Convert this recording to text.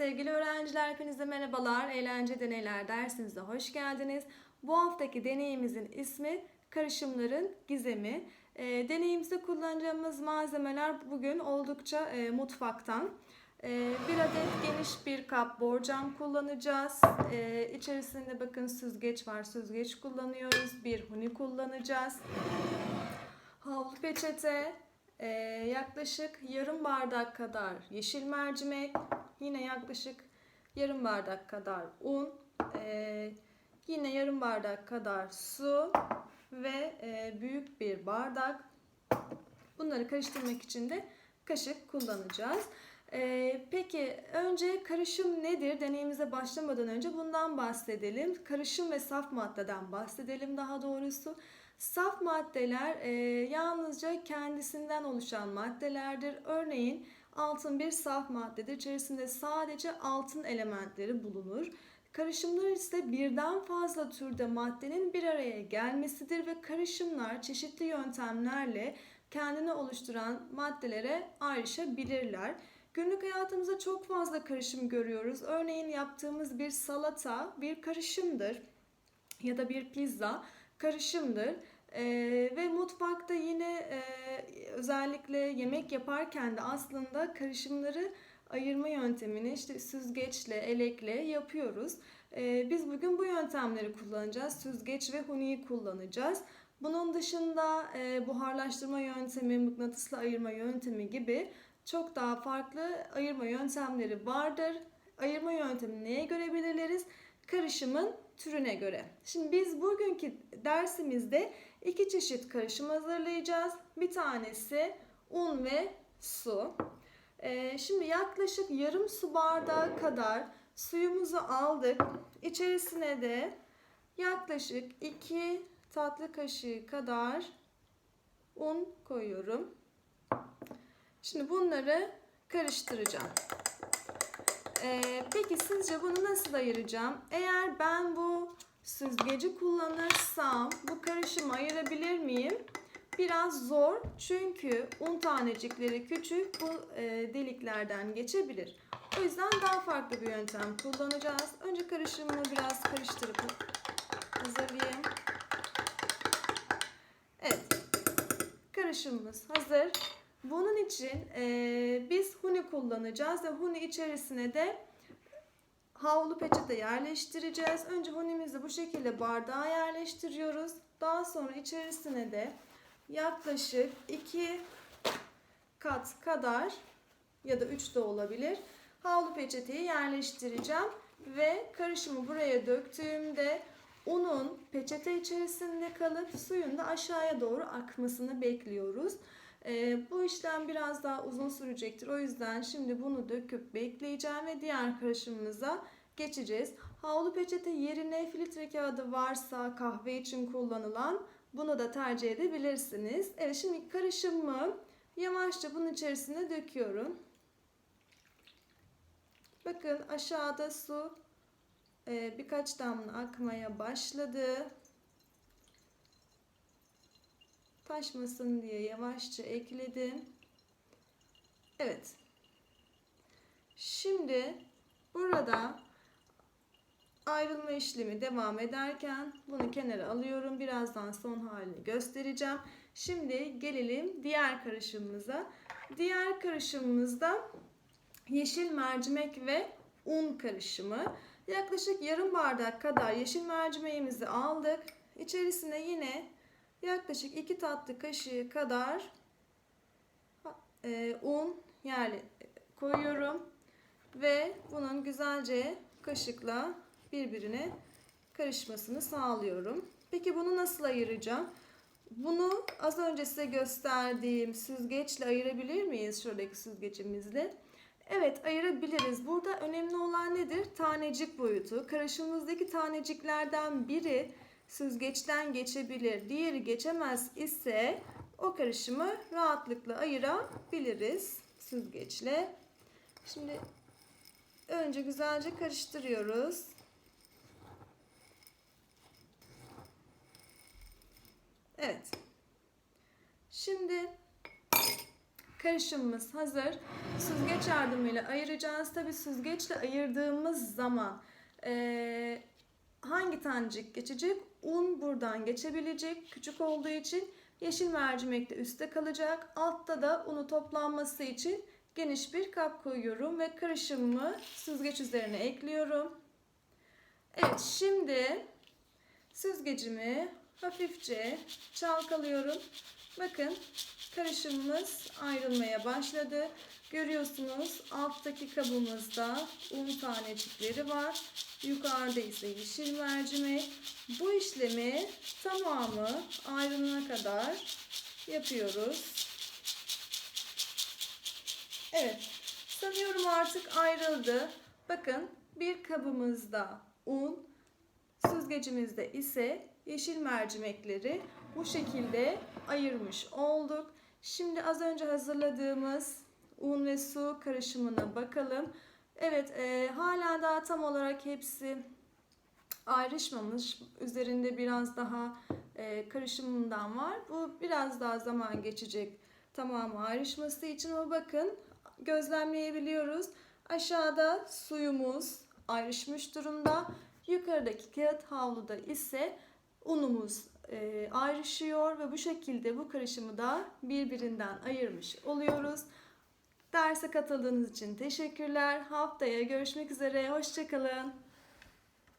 Sevgili öğrenciler hepinize merhabalar. Eğlence deneyler dersimize hoş geldiniz. Bu haftaki deneyimizin ismi karışımların gizemi. E, deneyimizde kullanacağımız malzemeler bugün oldukça e, mutfaktan. E, bir adet geniş bir kap borcam kullanacağız. E, içerisinde bakın süzgeç var. Süzgeç kullanıyoruz. Bir huni kullanacağız. Havlu peçete, e, yaklaşık yarım bardak kadar yeşil mercimek, yine yaklaşık yarım bardak kadar un, e, yine yarım bardak kadar su ve e, büyük bir bardak. Bunları karıştırmak için de kaşık kullanacağız. E, peki önce karışım nedir? Deneyimize başlamadan önce bundan bahsedelim. Karışım ve saf maddeden bahsedelim daha doğrusu. Saf maddeler e, yalnızca kendisinden oluşan maddelerdir. Örneğin altın bir saf maddedir. İçerisinde sadece altın elementleri bulunur. Karışımlar ise birden fazla türde maddenin bir araya gelmesidir ve karışımlar çeşitli yöntemlerle kendini oluşturan maddelere ayrışabilirler. Günlük hayatımızda çok fazla karışım görüyoruz. Örneğin yaptığımız bir salata bir karışımdır ya da bir pizza karışımdır. Ee, ve mutfakta yine e, özellikle yemek yaparken de aslında karışımları ayırma yöntemini işte süzgeçle, elekle yapıyoruz. Ee, biz bugün bu yöntemleri kullanacağız. Süzgeç ve huniyi kullanacağız. Bunun dışında e, buharlaştırma yöntemi, mıknatıslı ayırma yöntemi gibi çok daha farklı ayırma yöntemleri vardır. Ayırma yöntemini neye göre belirleriz? Karışımın türüne göre. Şimdi biz bugünkü dersimizde iki çeşit karışım hazırlayacağız. Bir tanesi un ve su. Ee, şimdi yaklaşık yarım su bardağı kadar suyumuzu aldık. İçerisine de yaklaşık 2 tatlı kaşığı kadar un koyuyorum. Şimdi bunları karıştıracağım. Ee, peki sizce bunu nasıl ayıracağım? Eğer ben bu süzgeci kullanırsam bu karışımı ayırabilir miyim? Biraz zor çünkü un tanecikleri küçük bu e, deliklerden geçebilir. O yüzden daha farklı bir yöntem kullanacağız. Önce karışımı biraz karıştırıp hazırlayayım. Evet. Karışımımız hazır. Bunun için e, biz huni kullanacağız ve huni içerisine de havlu peçete yerleştireceğiz. Önce hunimizi bu şekilde bardağa yerleştiriyoruz. Daha sonra içerisine de yaklaşık 2 kat kadar ya da 3 de olabilir havlu peçeteyi yerleştireceğim ve karışımı buraya döktüğümde unun peçete içerisinde kalıp suyun da aşağıya doğru akmasını bekliyoruz. Ee, bu işlem biraz daha uzun sürecektir. O yüzden şimdi bunu döküp bekleyeceğim ve diğer karışımımıza geçeceğiz. Havlu peçete yerine filtre kağıdı varsa kahve için kullanılan bunu da tercih edebilirsiniz. Evet şimdi karışımımı yavaşça bunun içerisine döküyorum. Bakın aşağıda su e, birkaç damla akmaya başladı. Taşmasın diye yavaşça ekledim. Evet. Şimdi burada ayrılma işlemi devam ederken bunu kenara alıyorum. Birazdan son halini göstereceğim. Şimdi gelelim diğer karışımımıza. Diğer karışımımızda yeşil mercimek ve un karışımı. Yaklaşık yarım bardak kadar yeşil mercimeğimizi aldık. İçerisine yine yaklaşık 2 tatlı kaşığı kadar e, un yani koyuyorum ve bunun güzelce kaşıkla birbirine karışmasını sağlıyorum. Peki bunu nasıl ayıracağım? Bunu az önce size gösterdiğim süzgeçle ayırabilir miyiz? Şuradaki süzgecimizle. Evet ayırabiliriz. Burada önemli olan nedir? Tanecik boyutu. Karışımımızdaki taneciklerden biri süzgeçten geçebilir, diğeri geçemez ise o karışımı rahatlıkla ayırabiliriz süzgeçle. Şimdi önce güzelce karıştırıyoruz. Evet. Şimdi karışımımız hazır. Süzgeç yardımıyla ayıracağız. Tabi süzgeçle ayırdığımız zaman eee, hangi tanecik geçecek? Un buradan geçebilecek. Küçük olduğu için yeşil mercimek de üstte kalacak. Altta da unu toplanması için geniş bir kap koyuyorum ve karışımımı süzgeç üzerine ekliyorum. Evet şimdi süzgecimi hafifçe çalkalıyorum. Bakın karışımımız ayrılmaya başladı. Görüyorsunuz alttaki kabımızda un tanecikleri var. Yukarıda ise yeşil mercimek. Bu işlemi tamamı ayrılana kadar yapıyoruz. Evet. Sanıyorum artık ayrıldı. Bakın bir kabımızda un, süzgecimizde ise yeşil mercimekleri bu şekilde ayırmış olduk. Şimdi az önce hazırladığımız un ve su karışımına bakalım. Evet, e, hala daha tam olarak hepsi ayrışmamış. Üzerinde biraz daha e, karışımından var. Bu biraz daha zaman geçecek tamamı ayrışması için ama bakın gözlemleyebiliyoruz. Aşağıda suyumuz ayrışmış durumda. Yukarıdaki kağıt havluda ise unumuz e, ayrışıyor ve bu şekilde bu karışımı da birbirinden ayırmış oluyoruz. Derse katıldığınız için teşekkürler. Haftaya görüşmek üzere. Hoşçakalın.